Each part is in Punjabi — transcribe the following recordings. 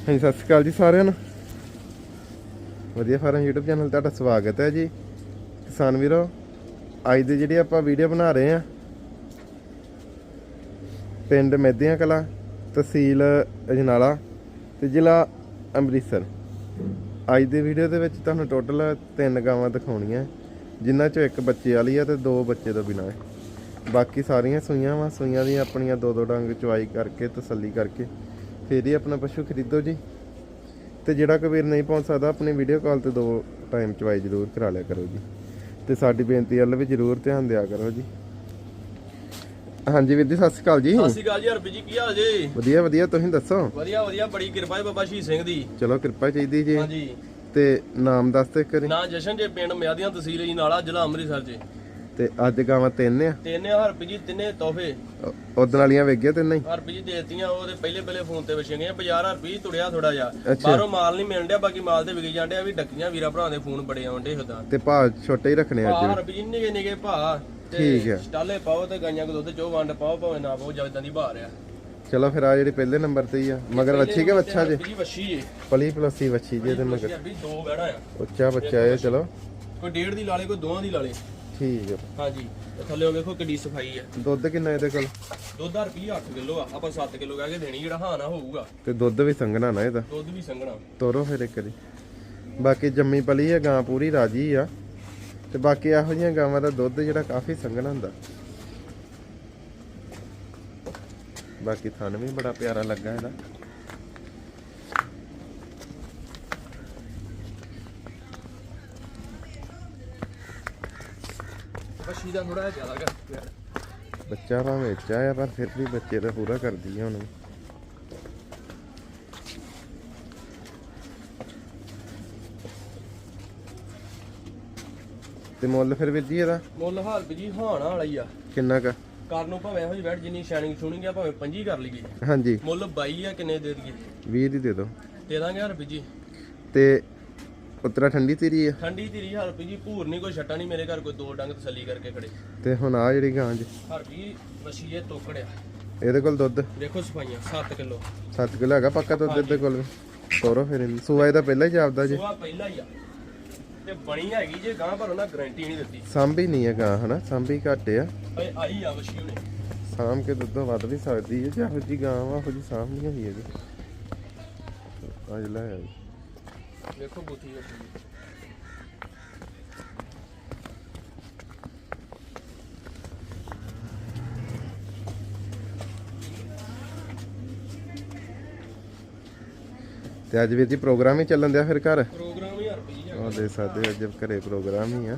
ਹਾਂਜੀ, ਸਤਿ ਸ਼੍ਰੀ ਅਕਾਲ ਜੀ ਸਾਰਿਆਂ ਨੂੰ। ਵਧੀਆ ਫਾਰਮ YouTube ਚੈਨਲ ਤੁਹਾਡਾ ਸਵਾਗਤ ਹੈ ਜੀ। ਕਿਸਾਨ ਵੀਰੋ, ਅੱਜ ਦੇ ਜਿਹੜੀ ਆਪਾਂ ਵੀਡੀਓ ਬਣਾ ਰਹੇ ਆ ਪਿੰਡ ਮੈਦੀਆਂ ਕਲਾ, ਤਹਿਸੀਲ ਅਜਨਾਲਾ ਤੇ ਜ਼ਿਲ੍ਹਾ ਅੰਮ੍ਰਿਤਸਰ। ਅੱਜ ਦੀ ਵੀਡੀਓ ਦੇ ਵਿੱਚ ਤੁਹਾਨੂੰ ਟੋਟਲ ਤਿੰਨ ਗਾਵਾਂ ਦਿਖਾਉਣੀਆਂ, ਜਿਨ੍ਹਾਂ ਚੋਂ ਇੱਕ ਬੱਚੇ ਵਾਲੀ ਆ ਤੇ ਦੋ ਬੱਚੇ ਤੋਂ ਬਿਨਾਂ। ਹੈ ਬਾਕੀ ਸਾਰੀਆਂ ਸੂਈਆਂ ਵਾ, ਸੂਈਆਂ ਦੀਆਂ ਆਪਣੀਆਂ ਦੋ ਦੋ ਡੰਗ ਚੁਆਈ ਕਰਕੇ, ਤਸੱਲੀ ਕਰਕੇ ਫੇਰ ਹੀ ਆਪਣਾ ਪਸ਼ੂ ਖਰੀਦੋ ਜੀ। ਤੇ ਜਿਹੜਾ ਕਬੀਰ ਨਹੀਂ ਪਹੁੰਚ ਸਕਦਾ ਆਪਣੀ ਵੀਡੀਓ ਕਾਲ ਤੇ ਦੋ ਟਾਈਮ ਚਵਾਈ ਜ਼ਰੂਰ ਕਰਾ ਲਿਆ ਕਰੋ ਜੀ। ਤੇ ਸਾਡੀ ਬੇਨਤੀ ਵੱਲ ਵੀ ਜ਼ਰੂਰ ਧਿਆਨ ਦਿਆ ਕਰੋ ਜੀ। ਹਾਂਜੀ ਵੀਰ ਜੀ ਸਤਿ ਸ਼੍ਰੀ ਅਕਾਲ ਜੀ। ਸਤਿ ਸ਼੍ਰੀ ਅਕਾਲ ਜੀ ਹਰਪੀ ਜੀ ਕੀ ਹਾਲ ਜੀ? ਵਧੀਆ ਵਧੀਆ ਤੁਸੀਂ ਦੱਸੋ? ਵਧੀਆ ਵਧੀਆ ਬੜੀ ਕਿਰਪਾ ਹੈ ਬਾਬਾ ਸ਼ਹੀਦ ਸਿੰਘ ਦੀ। ਚਲੋ ਕਿਰਪਾ ਚਾਹੀਦੀ ਜੀ। ਹਾਂਜੀ। ਤੇ ਨਾਮ ਦੱਸ ਤੇ ਕਰੀ ਨਾਂ ਜਸ਼ਨ ਜੇ ਪਿੰਡ ਮਿਆਦੀਆਂ ਤਹਿਸੀਲ ਜੀ ਨਾਲਾ ਜ਼ਿਲ੍ਹਾ ਅੰਮ੍ਰਿਤਸਰ ਜੀ ਤੇ ਅੱਜ ਗਾਵਾਂ ਤਿੰਨ ਆ। ਤਿੰਨੇ ਹਰਪੀ ਜੀ ਤਿੰਨੇ ਤੋਹਫੇ। ਉਦੋਂ ਵਾਲੀਆਂ ਵੇਗੀਆਂ ਤਿੰਨ ਹੀ? ਹਰਪੀ ਜੀ ਦੇਤੀਆਂ ਉਹਦੇ ਪਹਿਲੇ ਪਹਿਲੇ ਫੋਨ ਤੇ ਵਿਛੇ ਗਏ ਬਾਜ਼ਾਰ ਹਰਪੀ ਤੁੜਿਆ ਥੋੜਾ ਜਿਹਾ। ਬਾਹਰੋਂ ਮਾਲ ਨਹੀਂ ਮਿਲਣ ਡਿਆ ਬਾਕੀ ਮਾਲ ਤੇ ਵਿਕੀ ਜਾਂਦੇ ਆ ਵੀ ਡੱਕੀਆਂ ਵੀਰਾ ਭਰਾ ਦੇ ਫੋਨ ਬੜੇ ਆਉਂਦੇ ਹੁੰਦਾ ਤੇ ਭਾਅ ਛੋਟੇ ਹੀ ਰੱਖਣੇ ਭਾ ਅੱਜ ਹਰਪੀ ਜੀ ਨਿਗੇ ਨਿਗੇ ਭਾ ਠੀਕ ਹੈ। ਸਟਾਲੇ ਪਾਓ ਤੇ ਗਾਈਆਂ ਕੋ ਦੁੱਧ ਚੋ ਵੰਡ ਪਾਓ ਭਾਵੇਂ ਨਾ ਪਾਓ ਜਦਾਂ ਦੀ ਬਾਹਰ ਆ ਚਲੋ ਫਿਰ ਆ ਜਿਹੜੀ ਪਹਿਲੇ ਨੰਬਰ ਤੇ ਹੀ ਆ। ਮਗਰ ਵੱਛੀ ਕੇ ਵੱਛੀ ਜੀ? ਪਲੀ ਪਲਸੀ ਵੱਛੀ ਜੇ ਤੇ ਮਗਰ। ਆ ਉੱਚਾ ਬੱਚਾ ਇਹ ਚਲੋ। ਕੋਈ ਡੇਢ ਦੀ ਲਾਲੇ ਕੋਈ ਦੋਹਾਂ ਦੀ ਲਾਲੇ ਠੀਕ ਹੈ ਹਾਂਜੀ ਤੇ ਥੱਲੇ ਵੇਖੋ ਕਿੱਡੀ ਸਫ਼ਾਈ ਆ। ਦੁੱਧ ਕਿੰਨਾ ਇਹਦੇ ਕੋਲ? ਦੁੱਧ ਦਾ ਰੁਪਈਆ 8 ਕਿਲੋ ਆ ਆਪਾਂ 7 ਕਿਲੋ ਕਹਿ ਕੇ ਦੇਣੀ ਜਿਹੜਾ ਹਾਂ ਨਾ ਹੋਊਗਾ। ਤੇ ਦੁੱਧ ਵੀ ਸੰਘਣਾ ਨਾ ਇਹਦਾ? ਦੁੱਧ ਵੀ ਸੰਘਣਾ। ਤੋਰੋ ਫਿਰ ਇੱਕ ਵਾਰੀ। ਬਾਕੀ ਜੰਮੀ ਪਲੀ ਹੈ ਗਾਂ ਪੂਰੀ ਰਾਜੀ ਆ। ਤੇ ਬਾਕੀ ਇਹੋ ਜਿਹੀਆਂ ਗਾਵਾਂ ਦਾ ਦੁੱਧ ਜਿਹੜਾ ਕਾਫੀ ਸੰਘਣਾ ਹੁੰਦਾ। ਬਾਕੀ ਥਣ ਵੀ ਬੜਾ ਪਿਆਰਾ ਲੱਗਾ ਇਹਦਾ। ਬੱਛੀ ਦਾ ਥੋੜਾ ਜ਼ਿਆਦਾ ਕਰ ਬੱਚਾ ਭਾਵੇਂ ਉੱਚਾ ਆ ਪਰ ਫਿਰ ਵੀ ਬੱਚੇ ਦਾ ਪੂਰਾ ਕਰਦੀ ਆ ਹੁਣ। ਤੇ ਮੁੱਲ ਫਿਰ ਵੀਰ ਜੀ ਇਹਦਾ? ਮੁੱਲ ਹਾਲ ਜੀ ਹਾਣਾ ਵਾਲਾ ਹੀ ਆ। ਕਿੰਨਾ ਕ? ਕਰ ਨੂੰ ਭਾਵੇਂ ਇਹੋ ਜਿਹੀ ਬੈਠ ਜਿੰਨੀ ਸ਼ਾਇਨਿੰਗ ਸੁਣੀ ਗਿਆ ਭਾਵੇਂ ਪੰਜੀ ਕਰ ਲਈਏ। ਹਾਂਜੀ। ਮੁੱਲ 22 ਆ ਕਿੰਨੇ ਦੇ ਦਈਏ? 20 ਦੀ ਦੇ ਦਿਓ। ਦੇ ਦਾਂਗੇ ਹਰਪੀ ਜੀ। ਤੇ ਉਤਰਾ ਠੰਡੀ ਤੇਰੀ ਆ? ਠੰਡੀ ਧੀਰੀ ਹਰਪੀ ਜੀ ਭੂਰ ਨਹੀਂ ਕੋਈ ਛੱਟਾ ਨਹੀਂ ਮੇਰੇ ਘਰ ਕੋਈ ਦੋ ਡੰਗ ਤਸੱਲੀ ਕਰਕੇ ਖੜੇ। ਤੇ ਹੁਣ ਆ ਜਿਹੜੀ ਗਾਂ ਜੀ? ਹਰਪੀ ਵਸੀਏ ਤੋਕੜਿਆ ਇਹਦੇ ਕੋਲ ਦੁੱਧ? ਦੇਖੋ ਸਫਾਈਆਂ 7 ਕਿਲੋ। 7 ਕਿਲੋ ਹੈਗਾ ਪੱਕਾ ਦੁੱਧ ਇਹਦੇ ਕੋਲ ਤੋਰੋ ਫਿਰ ਇਹਨੂੰ। ਸੂਆ ਇਹਦਾ ਪਹਿਲਾਂ ਹੀ ਜਾਪਦਾ ਜੀ। ਸੁਆ ਪਹਿਲਾ ਹੀ ਆ। ਤੇ ਬਣੀ ਹੈਗੀ ਜੇ ਗਾਂ ਪਰ ਉਹਨਾਂ ਗਾਰੰਟੀ ਨਹੀਂ ਦਿੱਤੀ। ਸਾਂਭੀ ਨਹੀਂ ਹੈ ਗਾਂ ਹਨਾ? ਸਾਂਭੀ ਘੱਟ ਆ। ਓਏ ਆਈ ਆ ਵਸ਼ੀ ਉਹਨੇ। ਸਾਂਭ ਕੇ ਦੁੱਧ ਵੱਧ ਵੀ ਸਕਦੀ ਹੈ। ਜੀ ਗਾਂ ਵਾ ਉਹੋ ਜੀ ਸਾਂਭ ਨਹੀਂ ਹੋਈ ਇਹਦੀ ਅੱਜ ਲੈ ਆਈ ਵੇਖੋ ਬੁੱਥੀ ਵਸ਼ੀ ਤੇ ਅੱਜ ਵੀਰ ਜੀ ਪ੍ਰੋਗਰਾਮ ਹੀ ਚੱਲਣ ਦਿਆ ਫਿਰ ਘਰ? ਪ੍ਰੋਗਰਾਮ ਹੀ ਰੁਪਈਆ ਉਹ ਦੇ ਸਕਦੇ ਅੱਜ ਘਰੇ ਪ੍ਰੋਗਰਾਮ ਹੀ ਆ।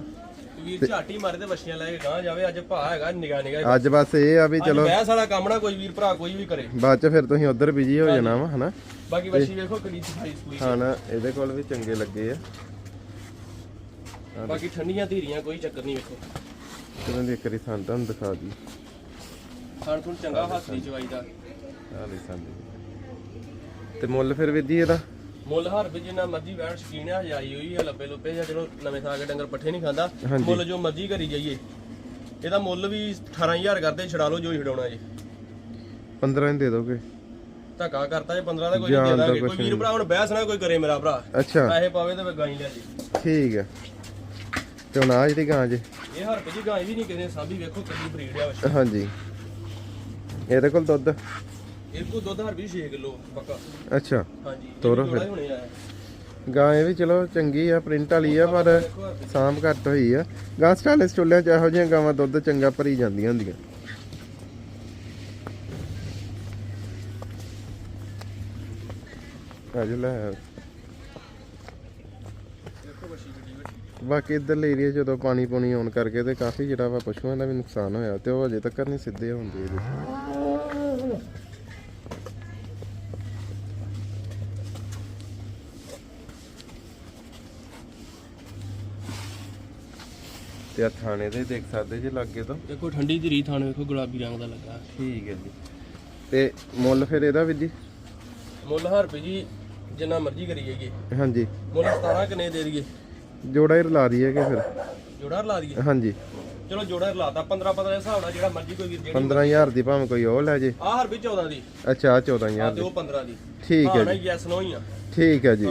ਵੀਰ ਝਾਟੀ ਮਾਰੇ ਤੇ ਵਸ਼ੀਆਂ ਲੈ ਕੇ ਗਾਂ ਜਾਵੇ ਅੱਜ ਭਾ ਹੈਗਾ ਨਿਗਾ ਨਿਗਾ ਅੱਜ ਬਸ ਇਹ ਆ ਵੀ ਅੱਜ ਚਲੋ। ਬਹਿਸ ਵਾਲਾ ਕੰਮ ਨਾ ਕੋਈ ਵੀਰ ਭਰਾ ਕੋਈ ਵੀ ਕਰੇ। ਬਾਅਦ ਚ ਫਿਰ ਤੁਸੀਂ ਉਧਰ ਬਿਜ਼ੀ ਹੋ ਜਾਣਾ ਵਾ ਹਨਾ? ਬਾਕੀ ਵਸ਼ੀ ਵੇਖੋ ਕਿੰਨੀ ਸਫ਼ਾਈ ਸਫੂਈ ਹਾਂ ਨਾ ਇਹਦੇ ਕੋਲ ਵੀ ਚੰਗੇ ਲੱਗੇ ਆ। ਬਾਕੀ ਠੰਡੀਆਂ ਧੀਰੀਆਂ ਕੋਈ ਚੱਕਰ ਨਹੀਂ ਵੇਖੋ। ਚਲੋ ਦੀ ਇੱਕ ਵਾਰੀ ਸਾਨੂੰ ਤੁਹਾਨੂੰ ਦਿਖਾ ਦੀ ਖਾਣ ਖੁਣ ਚੰਗਾ ਹੱਥ ਦੀ ਚਵਾਈ ਦਾ ਆ ਲੈ ਸਾਨੂੰ ਤੇ ਮੁੱਲ ਫਿਰ ਜੀ ਇਹਦਾ? ਮੁੱਲ ਹਰ ਵੀ ਜਿੰਨਾ ਮਰਜ਼ੀ ਬੈਠ ਸ਼ਕੀਨ ਆ ਜਾਈ ਹੋਈ ਆ ਲੱਭੇ ਲੁੱਪੇ ਜਾਂ ਚਲੋ ਨਵੇਂ ਥਾਂ ਕੇ ਡੰਗਰ ਪੱਠੇ ਨਹੀਂ ਖਾਂਦਾ ਹਾਂਜੀ। ਮੁੱਲ ਜੋ ਮਰਜ਼ੀ ਕਰੀ ਜਾਈਏ। ਇਹਦਾ ਮੁੱਲ ਵੀ 18000 ਕਰਦੇ ਛਡਾ ਲਓ ਜੋ ਛਡਾਉਣਾ ਜੀ। 15 ਹੀ ਦੇ ਦੋਗੇ। ਧੱਕਾ ਕਰਤਾ ਜੇ 15 ਦਾ ਕੋਈ ਨਹੀਂ ਦਾ ਦੇ ਦਾਂਗੇ ਕੁਛ ਕੋਈ ਵੀਰ ਭਰਾ ਹੁਣ ਬਹਿਸ ਨਾ ਕੋਈ ਕਰੇ ਮੇਰਾ ਭਰਾ। ਅੱਛਾ। ਪੈਸੇ ਪਾਵੇ ਤੇ ਮੈਂ ਗਾਈ ਲਿਆ ਜੀ। ਠੀਕ ਹੈ ਤੇ ਹੁਣ ਆ ਜਿਹੜੀ ਗਾਂ ਜੇ। ਇਹ ਹਰ ਜੀ ਗਾਂ ਵੀ ਨਹੀਂ ਕਿਸੇ ਨੇ ਸਾਂਭੀ ਵੇਖੋ ਕਿੰਨੀ ਬਰੀਡ ਆ। ਵਸ਼ ਹਾਂਜੀ। ਇਹਦੇ ਕੋਲ ਦੁੱਧ। ਇਹ ਕੋ ਦੁੱਧ ਹਰ ਵੀ 6 ਕਿਲੋ ਪੱਕਾ। ਅੱਛਾ। ਹਾਂਜੀ ਇਹ ਤੋਰੋ ਵੀ ਥੋੜ੍ਹਾ ਹੀ ਹੋਣੇ ਆ। ਗਾਂ ਇਹ ਵੀ ਚਲੋ ਚੰਗੀ ਆ ਪ੍ਰਿੰਟ ਵਾਲੀ ਆ ਪਰ ਸਾਂਭ ਘੱਟ ਹੋਈ ਆ। ਗਾਂ ਸਟਾਈਲਿਸ਼ ਚੁੱਲਿਆਂ ਚ ਇਹੋ ਜਿਹੀਆਂ ਗਾਵਾਂ ਦੁੱਧ ਚੰਗਾ ਭਰੀ ਜਾਂਦੀਆਂ ਹੁੰਦੀਆਂ। ਅੱਜ ਲੈ ਆ। ਦੇਖੋ ਵਸ਼ੀ ਕਿੱਡੀ ਵੱਡੀ ਬਾਕੀ ਇਧਰਲੇ ਏਰੀਆ ਜਦੋਂ ਪਾਣੀ ਪੂਣੀ ਆਉਣ ਕਰਕੇ ਤੇ ਕਾਫੀ ਜਿਹੜਾ ਵਾ ਪਸ਼ੂਆਂ ਦਾ ਵੀ ਨੁਕਸਾਨ ਹੋਇਆ ਤੇ ਉਹ ਅਜੇ ਤੱਕ ਨਹੀਂ ਸਿੱਧੇ ਹੁੰਦੇ ਇਹਦੇ। ਤੇ ਆ ਥਾਣੇ ਦੇ ਦੇਖ ਸਕਦੇ ਜੇ ਲੱਗੇ ਤੋਂ। ਦੇਖੋ ਠੰਡੀ ਦੀ ਰੀਤ ਥਾਣ ਵੇਖੋ ਗੁਲਾਬੀ ਰੰਗ ਦਾ ਲੱਗਾ। ਠੀਕ ਹੈ ਜੀ। ਤੇ ਮੁੱਲ ਫਿਰ ਇਹਦਾ ਵੀ ਜੀ? ਮੁੱਲ ਹਰ ਰੁਪਏ ਜੀ ਜਿੰਨਾ ਮਰਜ਼ੀ ਕਰੀ ਜਾਈਏ। ਹਾਂਜੀ। ਮੁੱਲ 17 ਕਿੰਨੇ ਦੇ ਦਈਏ। ਜੋੜਾ ਹੀ ਰਲਾ ਦਈਏ ਕਿ ਫਿਰ? ਜੋੜਾ ਲਾ ਦਈਏ? ਹਾਂਜੀ। ਚਲੋ ਜੋੜਾ ਲਾਤਾ 15 15 ਦੇ ਹਿਸਾਬ ਨਾਲ ਜਿਹੜਾ ਮਰਜ਼ੀ ਕੋਈ ਵੀਰ ਜਿਹੜੀ 15000 ਦੀ ਭਾਵੇਂ ਕੋਈ ਉਹ ਲੈ ਜੇ। ਆਹ ਹਰ ਵੀ 14 ਦੀ। ਅੱਛਾ ਆਹ ਆ 14000 ਤੇ ਦੀ। ਉਹ 15 ਦੀ। ਠੀਕ ਹੈ ਜੀ। ਯੈਸ ਨੋ ਹੀ ਆ। ਠੀਕ ਹੈ ਜੀ।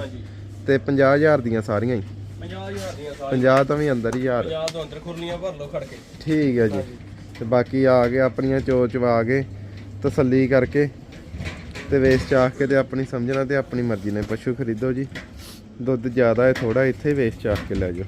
ਤੇ 50000 ਦੀਆਂ ਸਾਰੀਆਂ ਹੀ। 50000 ਦੀਆਂ ਸਾਰੀਆਂ 50 ਤਾਂ ਵੀ ਅੰਦਰ ਹੀ ਯਾਰ। 50 ਤੋਂ ਅੰਦਰ ਖੁਰਲੀਆਂ ਭਰ ਲਓ ਖੜ ਕੇ। ਠੀਕ ਹੈ ਜੀ। ਤੇ ਬਾਕੀ ਆ ਗਏ ਆਪਣੀਆਂ ਚੋਚ ਵਾ ਕੇ ਤਸੱਲੀ ਕਰਕੇ ਤੇ ਵੇਚ ਚਾਖ ਕੇ ਤੇ ਆਪਣੀ ਸਮਝਣਾ ਤੇ ਆਪਣੀ ਮਰਜ਼ੀ ਨਾਲ ਪਸ਼ੂ ਖਰੀਦੋ ਜੀ। ਦੁੱਧ ਜ਼ਿਆਦਾ ਹੈ ਥੋੜਾ ਇੱਥੇ ਵੇਚ ਚਾਖ ਕੇ ਲੈ ਜਾਓ।